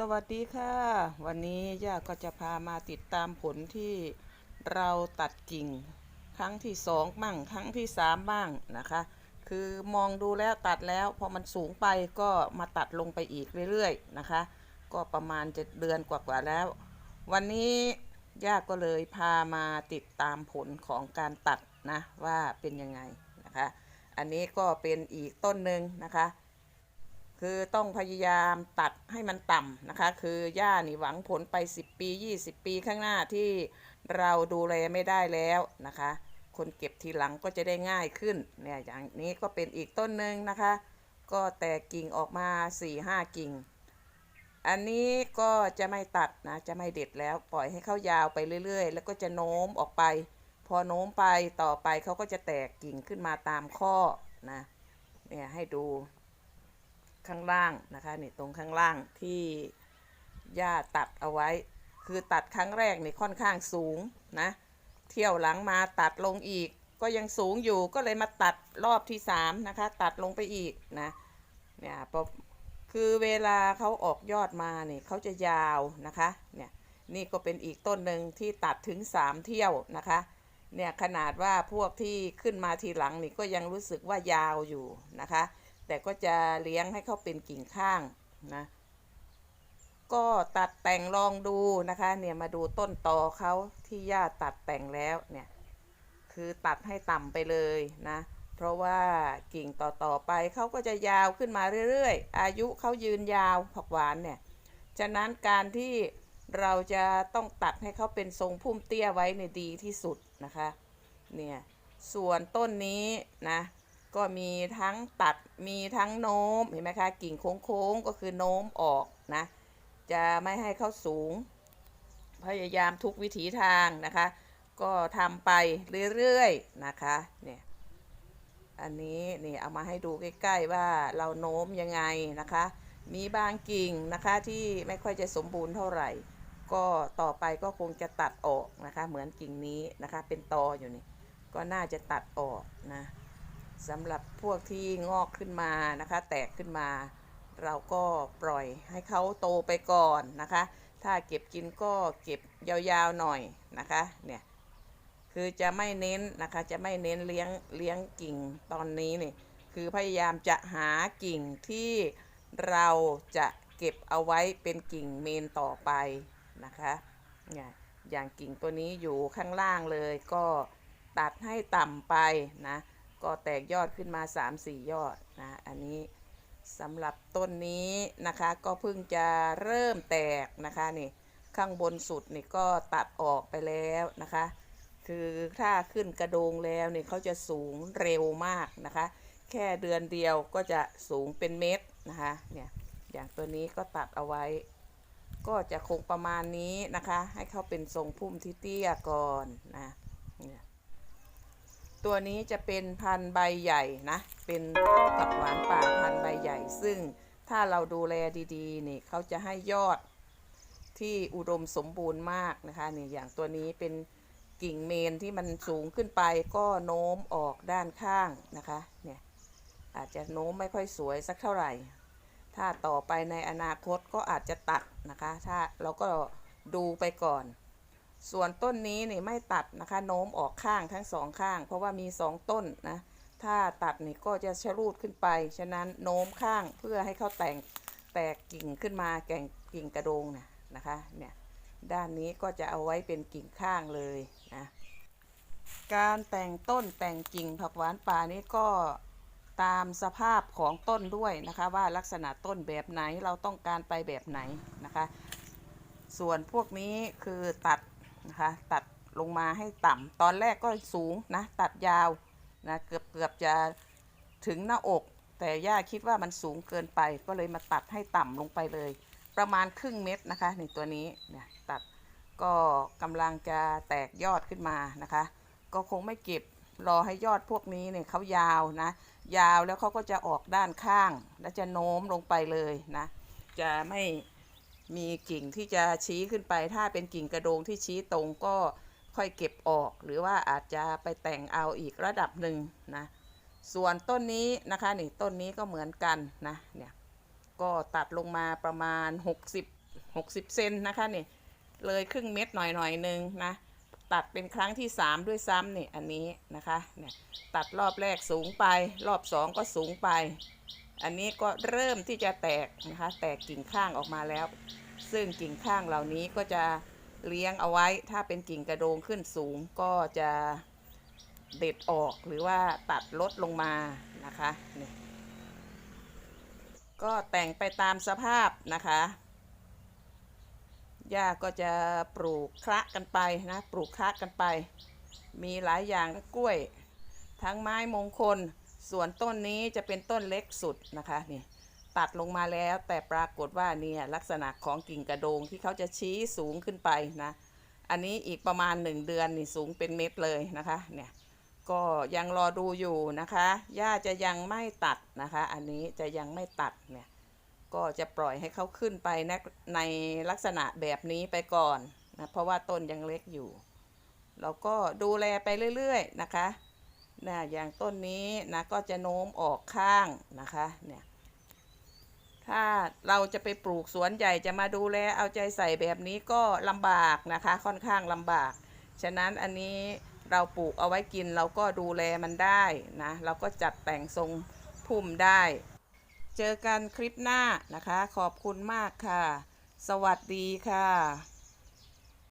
สวัสดีค่ะ วันนี้ย่าก็จะพามาติดตามผลที่เราตัดกิ่ง ครั้งที่สองบ้างครั้งที่สามบ้างนะคะ คือมองดูแล้วตัดแล้วพอมันสูงไปก็มาตัดลงไปอีกเรื่อยๆนะคะ ก็ประมาณจะเดือนกว่าๆแล้ว วันนี้ย่าก็เลยพามาติดตามผลของการตัดนะว่าเป็นยังไงนะคะ อันนี้ก็เป็นอีกต้นหนึ่งนะคะ คือต้องพยายามตัดให้มันต่ำนะคะ คือหญ้านี่หวังผลไป 10 ปี 20 ปีข้างหน้าที่เราดูแลไม่ได้แล้วนะคะ คนเก็บทีหลังก็จะได้ง่ายขึ้นเนี่ยอย่างนี้ก็เป็นอีกต้นหนึ่งนะคะ ก็แตกกิ่งออกมา 4-5 กิ่ง อันนี้ก็จะไม่ตัดนะจะไม่เด็ดแล้วปล่อยให้เขายาวไปเรื่อย ๆ แล้วก็จะโน้มออกไป พอโน้มไปต่อไปเขาก็จะแตกกิ่งขึ้นมาตามข้อนะเนี่ยให้ดู ข้างล่างนะคะนี่ตรงข้างล่างที่ย่าตัดเอาไว้ คือตัดครั้งแรกนี่ค่อนข้างสูงนะเที่ยวหลังมาตัดลงอีก ก็ยังสูงอยู่ก็เลยมาตัดรอบที่สามนะคะ ตัดลงไปอีกนะเนี่ยพอคือเวลาเขาออกยอดมาเนี่ยเขาจะยาวนะคะเนี่ยนี่ก็เป็นอีกต้นหนึ่งที่ตัดถึงสามเที่ยวนะคะเนี่ยขนาดว่าพวกที่ขึ้นมาทีหลังนี่ก็ยังรู้สึกว่ายาวอยู่นะคะ แต่ก็จะเลี้ยงให้เขาเป็นกิ่งข้างนะ ก็ตัดแต่งลองดูนะคะ เนี่ยมาดูต้นตอเขาที่ย่าตัดแต่งแล้วเนี่ย คือตัดให้ต่ำไปเลยนะ เพราะว่ากิ่งต่อๆไปเขาก็จะยาวขึ้นมาเรื่อยๆ อายุเขายืนยาวผักหวานเนี่ย ฉะนั้นการที่เราจะต้องตัดให้เขาเป็นทรงพุ่มเตี้ยไว้เนี่ยดีที่สุดนะคะ เนี่ย ส่วนต้นนี้นะ ก็มีทั้งตัดมีทั้งโน้มเห็นไหมคะกิ่งโค้งๆก็คือโน้มออกนะ จะไม่ให้เขาสูง พยายามทุกวิถีทางนะคะ ก็ทำไปเรื่อยๆนะคะเนี่ยอันนี้นี่เอามาให้ดูใกล้ๆว่าเราโน้มยังไงนะคะ มีบางกิ่งนะคะที่ไม่ค่อยจะสมบูรณ์เท่าไหร่ ก็ต่อไปก็คงจะตัดออกนะคะ เหมือนกิ่งนี้นะคะ เป็นตออยู่นี่ก็น่าจะตัดออกนะ สำหรับพวกที่งอกขึ้นมานะคะ แตกขึ้นมา เราก็ปล่อยให้เขาโตไปก่อนนะคะ ถ้าเก็บกินก็เก็บยาวๆหน่อยนะคะเนี่ยคือจะไม่เน้นนะคะจะไม่เน้นเลี้ยงเลี้ยงกิ่งตอนนี้นี่คือพยายามจะหากิ่งที่เราจะเก็บเอาไว้เป็นกิ่งเมนต่อไปนะคะเนี่ยอย่างกิ่งตัวนี้อยู่ข้างล่างเลยก็ตัดให้ต่ำไปนะ ก็แตกยอดขึ้นมา 3-4 ยอดนะอันนี้สำหรับต้นนี้นะคะก็เพิ่งจะเริ่มแตกนะคะนี่ข้างบนสุดนี่ก็ตัดออกไปแล้วนะคะ คือถ้าขึ้นกระโดงแล้วนี่เขาจะสูงเร็วมากนะคะ แค่เดือนเดียวก็จะสูงเป็นเม็ดนะคะเนี่ยอย่างตัวนี้ก็ตัดเอาไว้ ก็จะคงประมาณนี้นะคะ ให้เขาเป็นทรงพุ่มที่เตี้ยก่อนนะเนี่ย ตัวนี้จะเป็นพันธุ์ใบใหญ่นะ เป็นผักหวานป่าพันธุ์ใบใหญ่ ซึ่งถ้าเราดูแลดีๆนี่เขาจะให้ยอดที่อุดมสมบูรณ์มากนะคะนี่อย่างตัวนี้เป็นกิ่งเมนที่มันสูงขึ้นไปก็โน้มออกด้านข้างนะคะเนี่ยอาจจะโน้มไม่ค่อยสวยสักเท่าไหร่ ถ้าต่อไปในอนาคตก็อาจจะตัดนะคะ ถ้าเราก็ดูไปก่อน ส่วนต้นนี้นี่ไม่ตัดนะคะโน้มออกข้างทั้งสองข้าง เพราะว่ามีสองต้นนะถ้าตัดนี่ก็จะชะลูดขึ้นไป ฉะนั้นโน้มข้างเพื่อให้เขาแต่งแตกกิ่งขึ้นมาแก่งกิ่งกระโดงนะนะคะเนี่ยด้านนี้ก็จะเอาไว้เป็นกิ่งข้างเลยนะการแต่งต้นแต่งกิ่งผักหวานป่านี้ก็ตามสภาพของต้นด้วยนะคะว่าลักษณะต้นแบบไหนเราต้องการไปแบบไหนนะคะ ส่วนพวกนี้คือตัด นะคะ ตัดลงมาให้ต่ำตอนแรกก็สูงนะ ตัดยาวนะเกือบเกือบจะถึงหน้าอก แต่ย่าคิดว่ามันสูงเกินไป ก็เลยมาตัดให้ต่ำลงไปเลย ประมาณครึ่งเม็ดนะคะในตัวนี้เนี่ยตัดก็กำลังจะแตกยอดขึ้นมานะคะ ก็คงไม่เก็บรอให้ยอดพวกนี้เนี่ยเขายาวนะ ยาวแล้วเขาก็จะออกด้านข้าง แล้วจะโน้มลงไปเลยนะ จะไม่ มีกิ่งที่จะชี้ขึ้นไป ถ้าเป็นกิ่งกระโดงที่ชี้ตรงก็ค่อยเก็บออก หรือว่าอาจจะไปแต่งเอาอีกระดับหนึ่งนะส่วนต้นนี้นะคะนี่ต้นนี้ก็เหมือนกันนะเนี่ยก็ตัดลงมาประมาณ 60 60เซนนะคะนี่เลยครึ่งเม็ดหน่อยหน่อยหนึ่งนะตัดเป็นครั้งที่ 3 ด้วยซ้ำนี่อันนี้นะคะเนี่ยตัดรอบแรกสูงไป รอบ 2 ก็สูงไป อันนี้ก็เริ่มที่จะแตกนะคะ แตกกิ่งข้างออกมาแล้ว ซึ่งกิ่งข้างเหล่านี้ก็จะเลี้ยงเอาไว้ ถ้าเป็นกิ่งกระโดงขึ้นสูงก็จะเด็ดออกหรือว่าตัดลดลงมานะคะนี่ก็แต่งไปตามสภาพนะคะหญ้าก็จะปลูกคละกันไปนะ ปลูกคละกันไป มีหลายอย่างทั้งกล้วย ทั้งไม้มงคล ส่วนต้นนี้จะเป็นต้นเล็กสุดนะคะนี่ตัดลงมาแล้วแต่ปรากฏว่าเนี่ยลักษณะของกิ่งกระโดงที่เขาจะชี้สูงขึ้นไปนะอันนี้อีกประมาณหนึ่งเดือนนี่สูงเป็นเม็ดเลยนะคะเนี่ยก็ยังรอดูอยู่นะคะหญ้าจะยังไม่ตัดนะคะ อันนี้จะยังไม่ตัดเนี่ยก็จะปล่อยให้เขาขึ้นไปนในลักษณะแบบนี้ไปก่อนนะเพราะว่าต้นยังเล็กอยู่ เราก็ดูแลไปเรื่อย ๆ นะคะ นะอย่างต้นนี้นะก็จะโน้มออกข้างนะคะเนี่ยถ้าเราจะไปปลูกสวนใหญ่จะมาดูแลเอาใจใส่แบบนี้ก็ลำบากนะคะค่อนข้างลำบาก ฉะนั้นอันนี้เราปลูกเอาไว้กินเราก็ดูแลมันได้นะเราก็จัดแต่งทรงพุ่มได้ เจอกันคลิปหน้านะคะ ขอบคุณมากค่ะ สวัสดีค่ะ